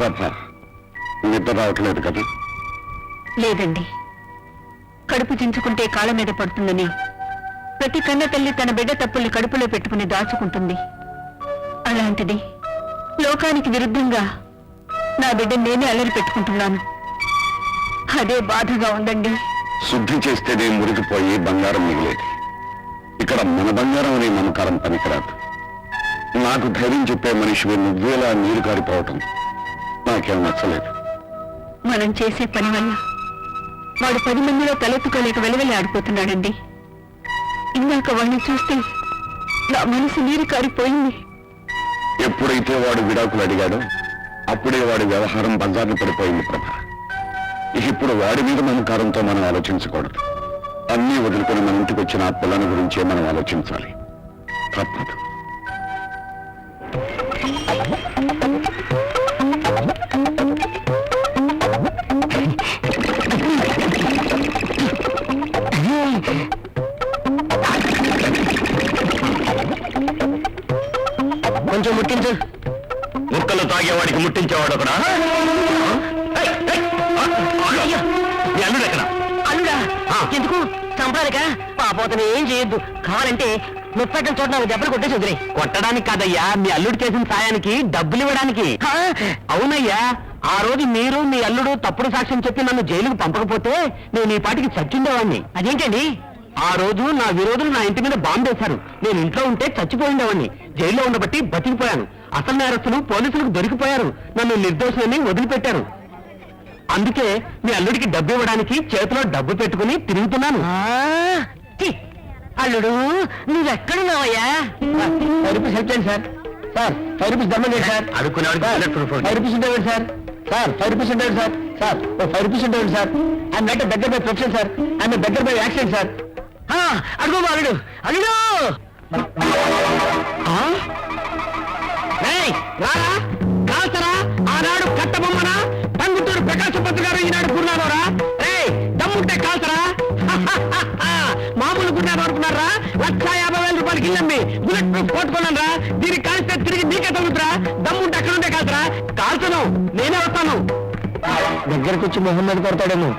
ప్రభ నిద్ర రావట్లేదు కదా? లేదండి. కడుపు చించుకుంటే కాళ్ళ మీద పడుతుందని ప్రతి కన్న తల్లి తన బిడ్డ తప్పుల్ని కడుపులో పెట్టుకుని దాచుకుంటుంది. అలాంటిది లోకానికి విరుద్ధంగా నా బిడ్డ నేనే అల్లరి పెట్టుకుంటున్నాను. అదే బాధగా ఉందండి. శుద్ధి చేస్తేనే మురిగిపోయి బంగారం మిగిలేది. ఇక్కడ మన బంగారం అనే మమకారం పనికిరాదు. నాకు ధైర్యం చెప్పే మనిషివి నువ్వేలా నీరు కారిపోవటం. నాకేం నచ్చలేదు. మనం చేసే పని వల్ల వాడు పది మందిలో తలెత్తుకోలేక వెలువెళ్ళి ఆడిపోతున్నాడండి. ఇందాక వాడిని చూస్తే నా మనసు నీరు కారిపోయింది. ఎప్పుడైతే వాడు విడాకులు అడిగాడో అప్పుడే వాడి వ్యవహారం బజార్ను పడిపోయింది ప్రభ. ఇప్పుడు వాడి మీద మమకారంతో మనం ఆలోచించకూడదు. అన్నీ వదులుకొని మన ఇంటికి వచ్చిన ఆ పిల్లని గురించే మనం ఆలోచించాలి. తప్పదు. కొంచెం ముట్టించు ముక్కలు తాగేవాడికి ముట్టించేవాడు ఒకడా నీ అల్లుడు ఎక్కడ అల్లుడా ఎందుకు చంపాలిక పాపోతను ఏం చేయొద్దు కావాలంటే ముప్పట్టం చోట నాకు దెబ్బలు కొట్టేసి వదిలే కొట్టడానికి కాదయ్యా మీ అల్లుడు చేసిన సాయానికి డబ్బులు ఇవ్వడానికి అవునయ్యా ఆ రోజు మీరు మీ అల్లుడు తప్పుడు సాక్ష్యం చెప్పి నన్ను జైలుకు పంపకపోతే నేను ఈ పాటికి చచ్చుండేవాడిని అదేంటండి? ఆ రోజు నా విరోధులు నా ఇంటి మీద బాంబు వేశారు. నేను ఇంట్లో ఉంటే చచ్చిపోయిండేవాడిని జైల్లో ఉండబట్టి బతికిపోయాను. అసలు నేరస్తులు పోలీసులకు దొరికిపోయారు. నన్ను నిర్దోషులని వదిలిపెట్టారు. అందుకే మీ అల్లుడికి డబ్బు ఇవ్వడానికి చేతిలో డబ్బు పెట్టుకుని తిరుగుతున్నాను. అల్లుడు నువ్వెక్కడున్నావయ్యా? ఫైవ్ రూపీస్ హెల్ప్ చేయండి సార్? సార్ ఫైవ్ రూపీస్ దమ్మండి సార్? proof. ఫైవ్ రూపీస్ ఉండేవాడు సార్? సార్ ఫైవ్ రూపీస్ ఉండేవాడు సార్. సార్ ఓ ఫైవ్ రూపీస్ ఉండేవాడు sir. I'm not beggar by profession sir. I'm beggar by accident sir. అడుగు అల్లుడు అల్లుడు? ఏయ్, రారా? దగ్గరకు వచ్చి మొహమ్మద్ కొడతాడేమో.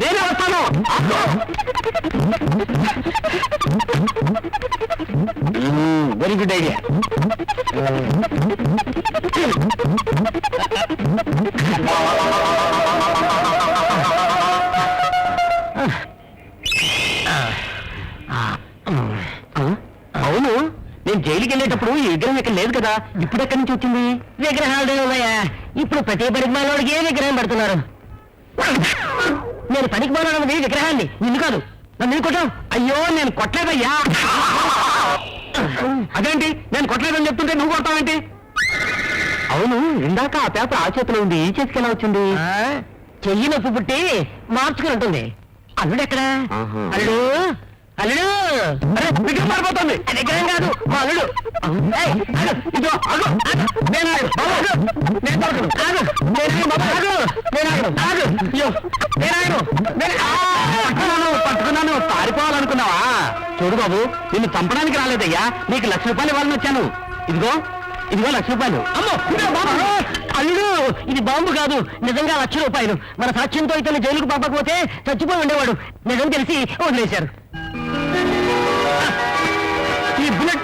నేనే వస్తాను. Very good idea Ah. నేను జైలుకి వెళ్ళేటప్పుడు ఈ విగ్రహం ఇక్కడ లేదు కదా? ఇప్పుడు ఎక్కడి నుంచి వచ్చింది? విగ్రహాలు ఉన్నాయా ఇప్పుడు ప్రతి మాలోడికి ఏ విగ్రహం పెడుతున్నారు? నేను పనికి మాలోడన్నది విగ్రహాన్ని. నిన్ను కాదు. నన్ను కొట్టావు అయ్యో నేను కొట్టలేదయ్యా. అదేంటి? నేను కొట్టలేదని చెప్తుంటే నువ్వు కొడతావేంటి అవును ఇందాక ఆ పేపర్ ఆ చేతిలో ఉంది. ఈ చేతికి ఎలా వచ్చింది? చెయ్యి నొప్పి పుట్టి మార్చుకుని ఉంటుంది. అల్లుడు ఎక్కడ. అల్లుడు? అల్లుడు! అరే, విగ్రహం మారిపోతుంది విగ్రహం కాదు మా అల్లుడు. ఇదో ఆగు, ఇదిగో, ఆగు, నేను ఆగు, నేను దొరకను, ఆగు, నేను ఆగు, ఆగు, నేను ఆగను, ఆగు, నేను నేను పట్టుకున్నాను పారిపోవాలనుకున్నావా? చూడు బాబు నిన్ను చంపడానికి రాలేదయ్యా. నీకు లక్ష రూపాయలు ఇవ్వాలని వచ్చాను. ఇదిగో ఇదిగో లక్ష రూపాయలు. అమ్మో అల్లుడు ఇది బాంబు కాదు. నిజంగా లక్ష రూపాయలు. మన సాక్ష్యంతో ఇతను జైలుకు పంపకపోతే చచ్చిపోయి ఉండేవాడు. నిజం తెలిసి వదిలేశారు.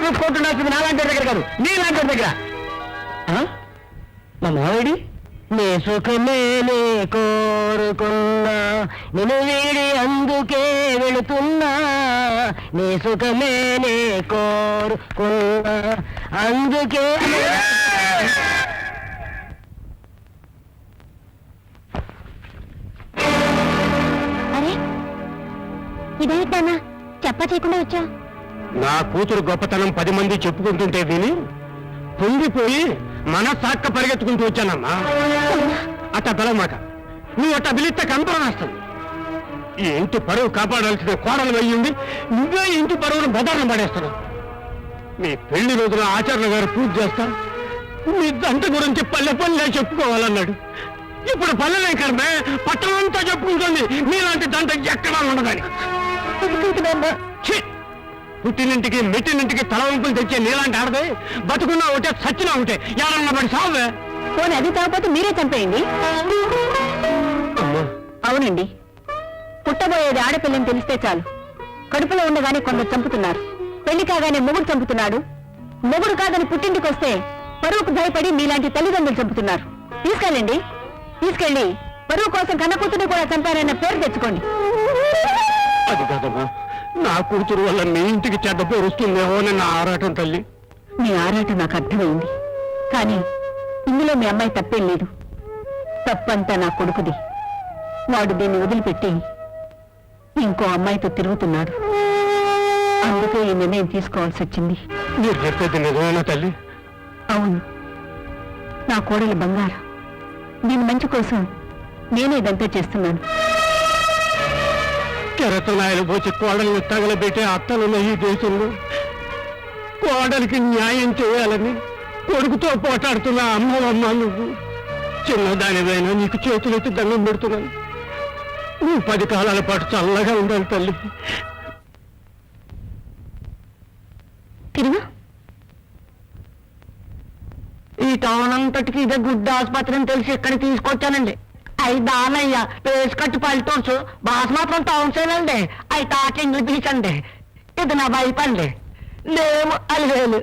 ఈ బుల్లెట్ ప్రూఫ్ ఉండాల్సింది నాలాంటి దగ్గర కాదు. నీలాంటి వాడి దగ్గర. మా మావిడి నీ సుఖమేనే కోరుకున్నా. నేను వీడి అందుకే వెళుతున్నా. నీ సుఖమేనే కోరుకున్నా. అందుకే అరే ఇదేంటన్నా చెప్ప చేయకుండా వచ్చా నా కూతురు గొప్పతనం పది మంది చెప్పుకుంటుంటే విని పొంగిపోయి మనసాక్క పరిగెత్తుకుంటూ వచ్చానమ్మా. అట్ట బలమాట నువ్వు అట్ట పిలిస్తే కంపరం వస్తుంది ఈ ఇంటి పరువు కాపాడాల్సిన కోడలు అయ్యింది నువ్వే ఇంటి పరువును బదారం పడేస్తున్నావు. మీ పెళ్ళి రోజున ఆచార్య గారు పూజ చేస్తారు మీ దంట గురించి పల్లె పల్లె చెప్పుకోవాలన్నాడు. ఇప్పుడు పల్లెలే కర్మే పట్టణం అంతా చెప్పుకుంటుంది. మీలాంటి దంట ఎక్కడా ఉండదని! పుట్టినింటికి మెట్టినింటికి తల వంపులు తెచ్చే నీలాంటి ఆడదే. బతుకున్నా ఒకటే సచ్చినా ఒకటే. ఎవరన్నా పడి సావే. పోనీ అది కాకపోతే మీరే చంపేయండి. అవునండి. పుట్టబోయేది ఆడపిల్లని తెలిస్తే చాలు. కడుపులో ఉండగానే కొందరు చంపుతున్నారు. పెళ్ళి కాగానే మొగుడు చంపుతున్నాడు. మొగుడు కాదని పుట్టింటికి వస్తే పరువుకు భయపడి మీలాంటి తల్లిదండ్రులు చంపుతున్నారు. తీసుకెళ్ళండి. తీసుకెళ్ళి పరువు కోసం కన్న కూతురు కూడా చంపారన్న పేరు తెచ్చుకోండి. అది కాదమ్మా. నా కూతురు వల్ల మీ ఇంటికి చెడ్డ పేరు వస్తుందేమో అని నా ఆరాటం తల్లి. మీ ఆరాటం నాకు అర్థమైంది. కానీ ఇందులో మీ అమ్మాయి తప్పేం లేదు. తప్పంతా నా కొడుకుది. వాడు దీన్ని వదిలిపెట్టి ఇంకో అమ్మాయితో తిరుగుతున్నాడు. అందుకే ఈ నిర్ణయం తీసుకోవాల్సి వచ్చింది. మీరు చెప్పేది నిజమేనా తల్లి? అవును. నా కోడలి బంగారం. దీని మంచి కోసం నేనే ఇదంతా చేస్తున్నాను. కెరతనాయలు పోసి కోడల్ని తగలబెట్టే అత్తలున్న ఈ దేశంలో. కోడలికి న్యాయం చేయాలని కొడుకుతో పోటాడుతున్న అమ్మవమ్మ నువ్వు. చిన్నదానివైనా నీకు చేతులెత్తి దండం పెడుతున్నాను. నువ్వు పది కాలాల పాటు చల్లగా ఉండాలి తల్లి. తిరుగు. ఈ టౌన్ అంతటికి ఇదే గుడ్డ ఆసుపత్రి అని తెలిసి ఇక్కడ తీసుకొచ్చానండి? అయి దానయ్య పేస్ కట్టి పల్లెటూర్సు బాస్ మాత్రం టౌన్ సైనండి అయి తాకి ఇంగ్లీష్ బీచ్ అండి. ఇది నా వైపు అండి. లేము అలివేలు.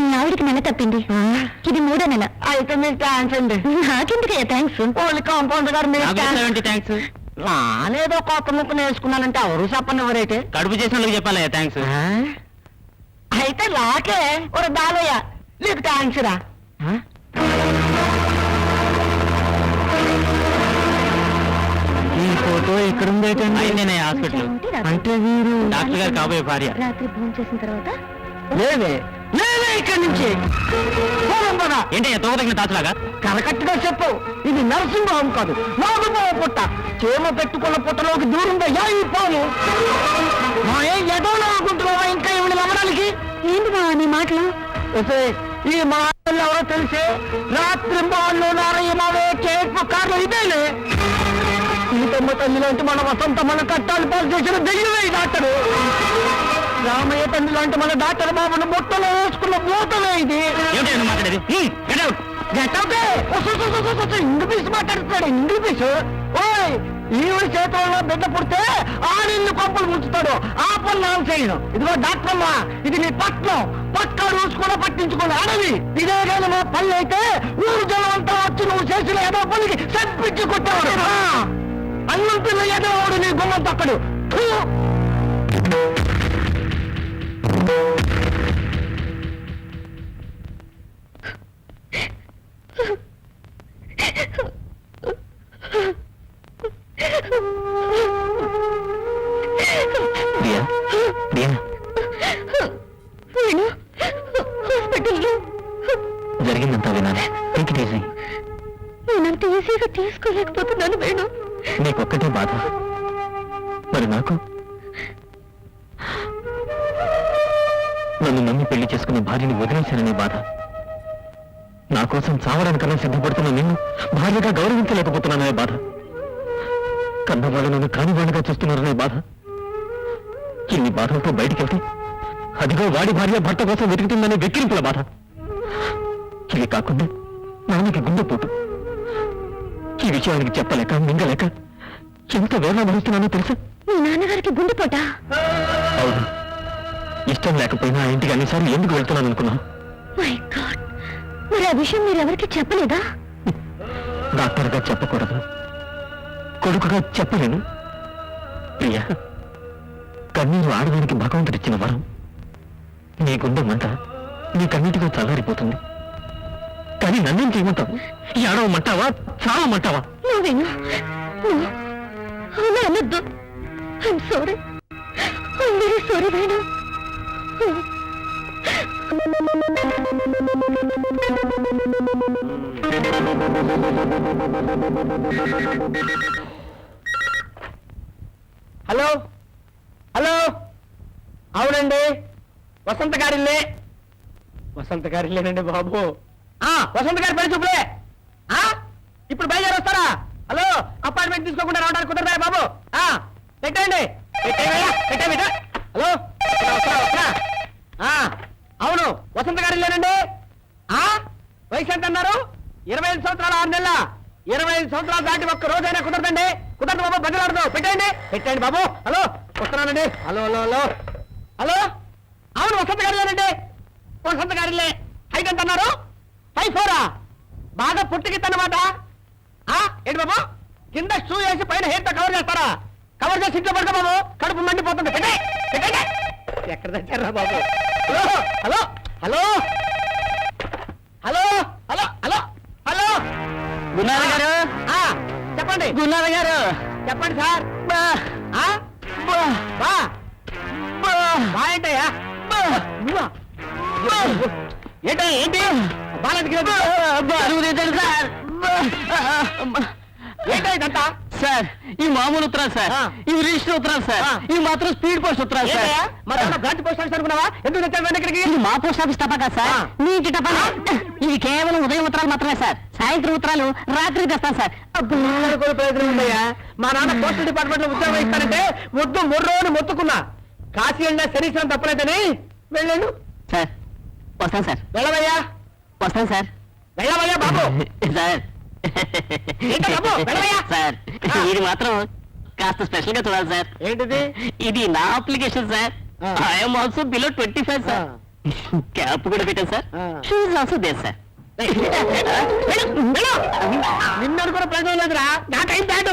మీ ఆవిడికి నెల తప్పింది. ఇది మూడో నెల. అయితే మీకు థ్యాంక్స్ అండి. నాకెందుకయ్యా థ్యాంక్స్ ఓన్లీ కాంపౌండర్ గారు మీరు థ్యాంక్స్ నానేదో కొత్త ముక్క నేర్చుకున్నానంటే ఎవరు చెప్పండి ఎవరైతే? కడుపు చేసినందుకు చెప్పాలి థ్యాంక్స్ అయితే నాకే ఒక దాలయ్య నీకు థ్యాంక్స్ రా. ఈ ఫోటో ఇక్కడ హాస్పిటల్. అంటే వీరు డాక్టర్ గారు కాబోయే భార్య. రాత్రి భోజనం చేసిన తర్వాత? లేవే ఇక్కడి నుంచి. పోదాం పద. ఏంటి తోగదగిన తాచులాగా కరకట్టుగా చెప్పు. ఇది నర్సింగ్ హోమ్ కాదు నాగుపోవ పుట్ట. చేమ పెట్టుకున్న పుట్టలోకి దూరంగా ఈ పాము మా ఏం ఎదో అనుకుంటున్నావా ఇంకా ఇవి నమ్మడానికి? ఏంటి బావా నీ మాటలు? ఒసే, ఈ మాటలు ఎవరో తెలిసే? రాత్రి బాళ్ళు నారయ్య మావే కేపు కార్లు ఇదేలే. సీతమ్మ తల్లి లాంటి మన వసంత మన కట్టాలు పాలు చేసిన దెయ్యమే ఈ డాక్టరు. రామయ్య తండ్రి లాంటి మన డాక్టర్ బాబును బుట్టలో వేసుకున్న మూతమే ఇది. ఏమిటి మాట్లాడేది? గెట్ అవుట్ గెటవుతే ఇంగ్లీష్ మాట్లాడుతున్నాడు ఇంగ్లీష్. ఓయ్ ఈవిడ చేతుల్లో బిడ్డ పుడితే ఆడిల్లు కొంపలు ముంచుతాడు ఆ పని నాకు చేయను ఇదిగో డాక్టర్ అమ్మా ఇది నీ పట్నం. పక్క రూల్స్ కూడా పట్టించుకోండి అడవి. ఇదే కానీ మా పని అయితే ఊరు జనం అంతా వచ్చి నువ్వు చేసిన ఏదో పనికి చంపించి కొట్టేవాడు. ఆ! అన్నం పిల్ల ఏదో వాడు నీ గుమ్మం తక్కడు నేనంత ఈజీగా తీసుకోలేకపోతున్నాను వేణు నీకొక్కటే బాధ. మరి నాకు? నన్ను నమ్మి పెళ్ళి చేసుకున్న భార్యని వదిలేశాననే బాధ. నా కోసం చావడానికన్నా సిద్ధపడుతున్న నిన్ను భార్యగా గౌరవించలేకపోతున్నాననే బాధ. కన్నవాళ్ళు నన్ను కానివాళ్ళుగా చూస్తున్నారనే బాధ. ఇన్ని బాధలతో బయటికెళ్తే అదిగో వాడి భార్య భర్త కోసం వెతుకుతుందనే వెక్కిరింపుల బాధ. ఇవి కాకుండా నాన్నకి గుండెపోటు. ఈ విషయానికి చెప్పలేక మింగలేక ఎంత వేదన భరిస్తున్నానో తెలుసా? మీ నాన్నగారికి గుండెపోట అవును. ఇష్టం లేకపోయినా ఆ ఇంటికి అన్నిసార్లు ఎందుకు వెళ్తున్నాను అనుకున్నా మై గాడ్ మరి ఆ విషయం మీరు ఎవరికి చెప్పలేదా? డాక్టర్గా చెప్పకూడదు. కొడుకుగా చెప్పలేను. ప్రియా కన్నీరు ఆడదానికి భగవంతుడిచ్చిన వరం. నీ గుండె మంట నీ కన్నీటిగా చల్లారిపోతుంది. కానీ నన్నేం చేయమంటావు ఈ ఆడవమంటావా చావమంటావా నువ్వు వేణు నువ్వు అలా అనొద్దు. I'm sorry I'm very sorry Venu. Hello? Hello? అవునండి. వసంత గారిల్లే వసంత గారిల్లేనండి బాబు. ఆ వసంత గారి పని చూపులే. ఆ ఇప్పుడు బయలుదేరి వస్తారా? హలో అపాయింట్మెంట్ తీసుకోకుండా రావడానికి కుదరదా బాబు? ఆ పెట్టండి పెట్టేవయ్యా, హలో ఆ, అవును వసంత గారు లేనండి ఆ వయసు ఎంత అన్నారు ఇరవై ఐదు సంవత్సరాలు ఆరు నెలల? ఇరవై ఐదు సంవత్సరాలు దాటి ఒక్క రోజైనా కుదరదండి. కుదరదు బాబు బదిలాడదు పెట్టండి పెట్టండి బాబు. హలో వస్తున్నానండి. Hello hello hello. హలో అవును వసంత గారు లేనండి వసంత గారిలే హైట్ ఎంత అన్నారు? ఫైవ్ ఫోరా బాగా పుట్టికిద్దన్నమాట ఆ ఏంటి బాబు? కింద షూ వేసి పైన హెయిర్తో కవర్ చేస్తారా? కవర్ చేసి ఇంట్లో పడుకో బాబు. కడుపు మండిపోతుంది. ఎక్కడ తెచ్చారా బాబు? Hello hello hello. Hello hello hello hello. గున్నారా గారు? ఆ, చెప్పండి. గున్నారా గారు? చెప్పండి సార్? ఏంటయ్యా? ఏంటి? తెచ్చాడు సార్ ఈ మామూలు ఉత్తరాలు సార్. ఇవి రిజిస్టర్ ఉత్తరాలు సార్. ఇవి మాత్రం స్పీడ్ పోస్ట్ ఉత్తరాలు సార్. బ్రాంచ్ పోస్ట్ ఆఫీస్ అనుకున్నావా? ఎందుకు తెచ్చావు ఇక్కడికి? ఇది మా పోస్ట్ ఆఫీస్ తప్ప కదా సార్. ఇంటి తప్ప ఇవి కేవలం ఉదయం ఉత్తరాలు మాత్రమే సార్. సాయంత్రం ఉత్తరాలు రాత్రి తెస్తాను సార్. ఉందయ్యా. మా నాన్న పోస్టల్ డిపార్ట్మెంట్లో ఉద్యోగం ఇస్తానంటే ముద్దు ముర్రోని మొత్తుకున్నా. కాశీ వెళ్ళినా శరీరం తప్పలేదని వెళ్ళాను సార్ వస్తాను సార్. వెళ్ళవయ్యా. వస్తాను సార్. వెళ్ళవయ్యా బాబు. సార్. ఏంటో బాబు, వెళ్ళవయ్యా. సార్ ఆ. ఇది మాత్రం కాస్త స్పెషల్గా చూడాలి సార్. ఏంటిది? ఇది నా అప్లికేషన్ సార్. ఆ. I'm also below twenty five sir. Cap కూడా పెట్టాను సార్. ఆ. Shoes also sir. వెళ్ళు, వెళ్ళు. నిన్ను కూడా ప్రయోజనం లేదురా. నా టైం బ్యాడ్